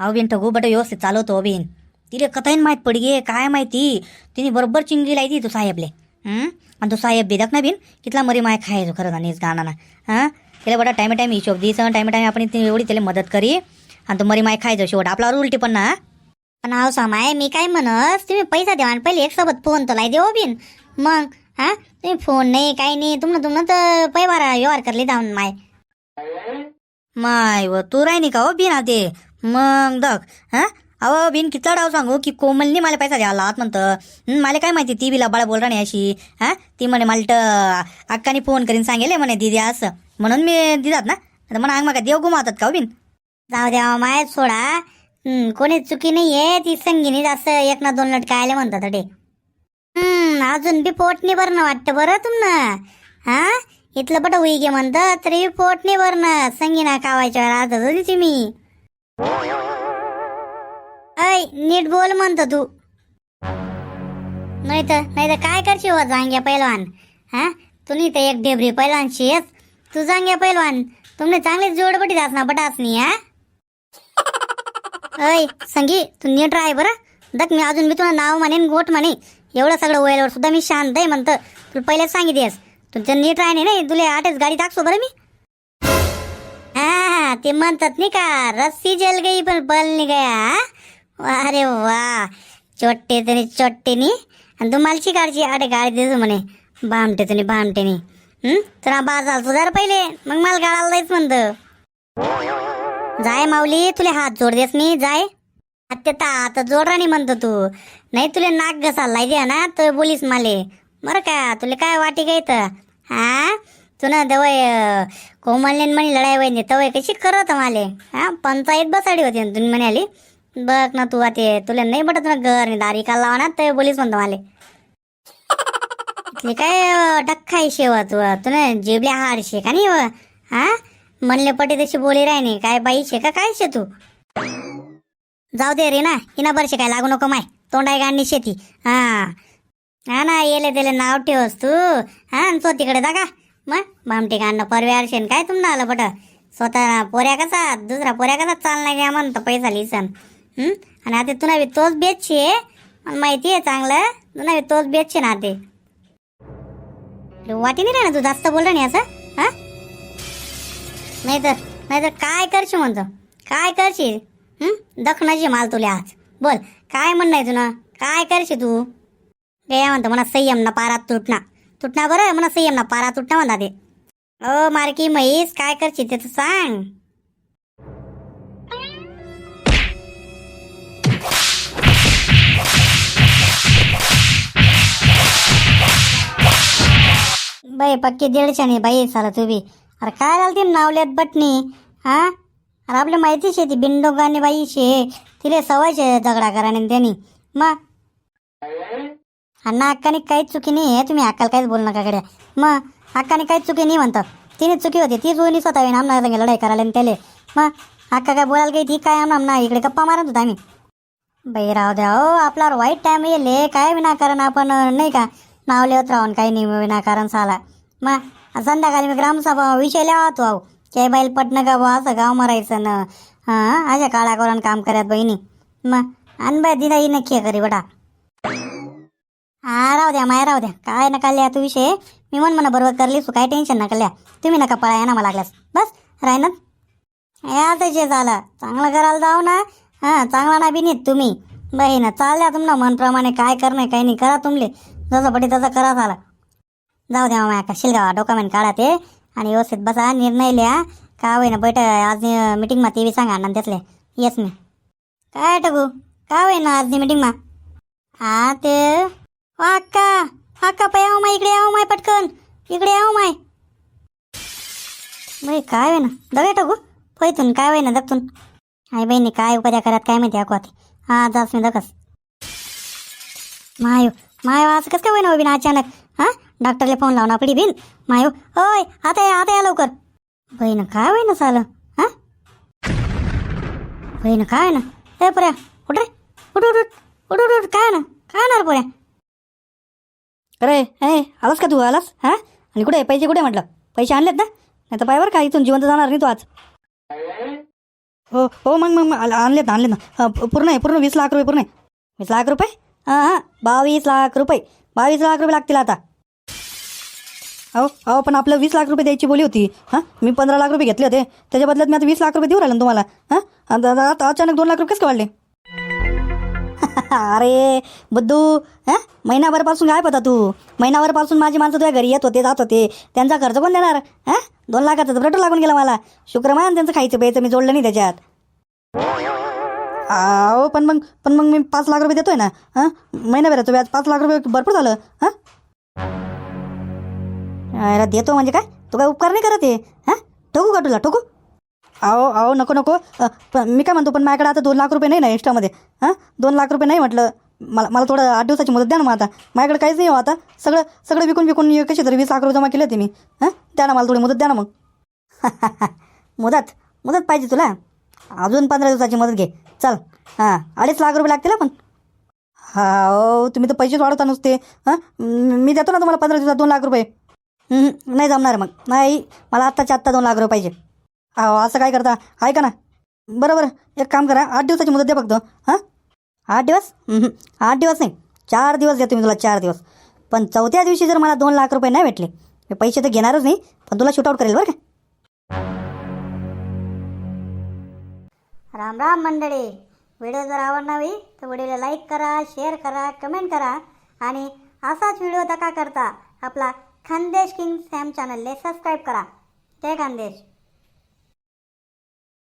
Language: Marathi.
अहो बिन ठगू बट व्यवस्थित चालवतो हो बिन तिले कथाईन माहीत पडी गे काय माहिती? तिने बरोबर चिंगली लायती तो साहेबले. आणि तो साहेब बेदक ना बिन कितला मरी माय खायचो खरं गाणं गाणाना. हां? त्याला बडा टाईम टाईम हिशोब दिस टाईम टाईम आपण एवढी त्याला मदत करी. आणि तो मरी माय खायचो शेवट. आपला उलटी पण ना पण अहो सामाय मी काय म्हणस तुम्ही पैसा द्या आणि पहिले एक सोबत फोन तर लाई देऊ बिन. मग हा? तुम्ही फोन नाही काही नाही तुमनं तुमनं तर पैवारा व्यवहार करले जाऊन माय. माय व तू राहिनी का हो बिन ते मग दक हां? अहो बिन कितला डाव सांगू की कोमलनी मला पैसा द्यायला आत म्हणतं. मला काय माहिती ती बिला बाळा बोल राणी अशी हा? ती म्हणे मला अक्कानी फोन करीन सांगेल म्हणे दिदी असं. म्हणून मी दिदात ना? तर म्हणा अंग मग देव गुमावतात का हो बिन? जाऊ द्या हो माय सोडा. हम्म, कोणी चुकी आहे ती संगीनी जास्त एक ना दोन लटकायला म्हणतात अडे हम्म अजून बी पोट नाही भरणं वाटतं बरं तुमनं हा? इथलं बट होई गे म्हणतं तरी पोट नाही भरणं. संगीना खावायच्या आज होती तुम्ही ऐ नीट बोल म्हणतो तू. नाही तर नाही तर काय करशील हो जांग्या पैलवान? हा? तुम्ही तर एक डेबरी पैलवान शेस. तू जांग्या पैलवान. तुमने चांगलीच जोडपटी असणार ना हा? अय संगी तू नीट राह बरं. दक मी अजून मी तुला नाव म्हणेन गोट म्हणे. एवढं सगळं वयावर सुद्धा मी शांत आहे म्हणतं. तुला पहिलेच सांगितलेस तुमचं नीट राहणे नाही तुला आठच गाडी टाकसो बरं मी. हा ते म्हणतात नाही का रस्सी जल गई पण बल नाही गया अरे वा. चोट्टे तरी चोट्टेनी. आणि तू मालची काढची अरे गाडी देतो म्हणे. भामटे तुम्ही भामटेनी. हं? तुला बाजार सुधार पहिले. मग मला गाळाला जायच म्हणतं. जाय माऊली तुले हात जोड देस मी जाय. आता आता जोड राणी म्हणतो तू. नाही तुले नाक घसाला द्या ना तर बोलीस माले. बरं का तुले काय वाटी काय तर हा तू ना दवय कोमलने म्हणे लढाई वहिनी तवय कशी करत माले? हा पंचायत बसाडी होती ना तुम्ही म्हणाली. बघ ना तू आता तुला नाही बट तुला घर दारी का लावा ना तर बोलीस म्हणतो माले. काय डक्का शेवा तू तुला जिबल्या हाडशे का नाही हा? म्हणले पटे तशी बोली राहिनी काय बाई शे का काय शे तू? जाऊ दे रे ना हिना बरशे काय लागू नको माय. तोंडाय गाणी शेती? हा. हा ना येले त्याला नाव ठेवस तू. हा तो तिकडे जा का मग भामटे गाणं परवे अर्शन काय तुमनं आलं पट? स्वतः पोऱ्या कसा दुसरा पोऱ्या कसा चालणार घ्या म्हणतो पैसा लिसन. हम्म आणि आता तुला बी तोच बेचशे माहिती आहे चांगलं. तुला बी तोच बेचशे ना ते वाटी नाही ना तू? जास्त बोल नाही असं? नाहीतर नाहीतर काय करशील म्हणतो? काय करशील? हं? दखनाची माल तुला आज. बोल काय म्हणणं आहे तुला? काय करशील तू? गया म्हणतो म्हणा संयम ना पारा तुटना. तुटना बरं म्हणा संयम ना पारा तुटना म्हणता ते. ओ मारकी म्हैस काय करशील ते तर सांग. बाई पक्की दीडशे बाई साला तू बी. अरे काय झालं घालते नावल्यात बटणी? हा? अरे आपल्या माहितीच आहे ती बिंडोगाने बाई शे तिले सवय शे झगडा कराने त्यांनी. मग अण्णा अक्काने काहीच चुकी नाही आहे. तुम्ही अक्काला काहीच बोल नका कडे मग अक्काने काहीच चुकी नाही म्हणतात तिने चुकी होती. ती जोईनी स्वतः येईन आमना सांगे लढाई करायला आणि त्याले. मग अक्का काय बोलायला काही ती काय आमना आमना? इकडे गप्पा मारत होता आम्ही. बाई राहू द्या हो. आपल्यावर वाईट टाईम येईल काय विनाकारण आपण नाही का? नाव लिहत राहून काही नाही विनाकारण साला. मग संध्याकाळी मी ग्रामसभा विषय लावतो आहो. काय बैल पटणं का बुवा असं गाव मारायचं ना. हां अशा काळा करून काम करत बहिणी. मग आण बाय दिदा ही नक्की करी बटा हा राहू द्या माया राहू द्या. काय नका लिहा तू विषय. मी म्हण म्हणा बरोबर करली तू काय टेन्शन नका लिहा. तुम्ही नका पळा ना मला लागल्यास. बस रायनत या जे झालं चांगलं करायला जाऊ ना. हां चांगला ना बी नीत तुम्ही. ना चालल्या तुम्हाला मनप्रमाणे. काय करणं काही नाही करा तुमले जसं पटे तसं करा झाला. जाऊ द्या माया का शिलगावा डॉक्युमेंट काढा ते. आणि व्यवस्थित बसा निर्णय लिहा. का होईना बैठ आज मिटिंगमा ते बी सांगा ना त्यातले. येस मी काय टकू का होईना आज मिटिंगमा हा ते अक्का अक्का पै माय इकडे यावं माय पटकन. इकडे यावं माय. बाई काय होईना? दगे टाकू पैथून काय होईना दगतून आई बहिणी काय उपाध्या करत काय माहिती अकवाते हा जास मी दगस मायू मायू असं कसं काय होईना हो अचानक? हा? डॉक्टरला फोन लावणार पडी बिन. मायो ओय आता या आता या लवकर. बहीण काय होईना चालं हा? बहीण काय ना ए पर्या उठ रे. उठ उठ उठ. उठ उठ उठ. काय ना काय होणार पर्या अरे हे आलास का तू? आलास? हां? आणि कुठे? आहे? पैसे कुठे म्हटलं? पैसे आणलेत ना? नाही तर पाय बरं का इथून जिवंत जाणार नाही तू आज. हो हो मग मग आणलेत ना आणलेत ना. पूर्ण आहे पूर्ण वीस लाख रुपये पूर्ण आहे. वीस लाख रुपये? हां हां. बावीस लाख रुपये. बावीस लाख रुपये लागतील आता. अहो अहो पण आपलं वीस लाख रुपये द्यायची बोली होती. हां? मी पंधरा लाख रुपये घेतले होते. त्याच्या बदल्यात मी आता वीस लाख रुपये देऊ राहिलो ना तुम्हाला. हां? आता अचानक दोन लाख रुपये कसं वाढले अरे बुद्धू हां? महिनाभरपासून काय पता तू. महिनाभरपासून माझी माणसं तुझ्या घरी येत होते जात होते. त्यांचा खर्च पण देणार? हां? दोन लाखाचा तर पेट्रोल लागून गेला मला. शुक्रमान त्यांचं खायचं प्यायचं मी जोडलं नाही त्याच्यात. अहो पण मग पण मग मी पाच लाख रुपये देतोय ना? हां? महिनाभराचं व्याज पाच लाख रुपये भरपूर झालं. हां? अरे देतो म्हणजे काय? तू काय उपकार नाही करत आहे हां? ठोकू का तुला? ठोकू? अहो अहो नको नको. पण मी काय म्हणतो पण माझ्याकडे आता दोन लाख रुपये नाही ना एक्स्ट्रामध्ये हां? दोन लाख रुपये नाही म्हटलं. मला मला थोडं आठ दिवसाची मदत द्या ना मग आता. माझ्याकडे काहीच नाही हो आता. सगळं सगळं विकून विकून कसे तरी वीस लाख रुपये जमा केले होते मी. हां? द्या ना मला थोडी मदत द्या ना मग. मुदत? मुदत पाहिजे तुला? अजून पंधरा दिवसाची मदत घे. चल. हां अडीच लाख रुपये लागतील पण. हा हो तुम्ही तर पैसेच वाढवता नुसते. हां? मी देतो ना तुम्हाला पंधरा दिवसात दोन लाख रुपये. नाही जमणार मग. नाही मला आत्ताच्या आत्ता दोन लाख रुपये पाहिजे. अहो असं काय करता? ऐका ना. बरं बरं एक काम करा आठ दिवसाची मुदत द्या बघतो हां? आठ दिवस? आठ दिवस नाही चार दिवस देतो मी तुला चार दिवस. पण चौथ्या दिवशी जर मला दोन लाख रुपये नाही भेटले मी पैसे तर घेणारच नाही पण तुला शूटआउट करेल बरं का? राम राम मंडळी. व्हिडिओ जर आवडणारी तर व्हिडिओला लाईक करा शेअर करा कमेंट करा. आणि असाच व्हिडिओ दका करता आपला खानदेश किंग सॅम चॅनलले सबस्क्राईब करा. जय खानदेश.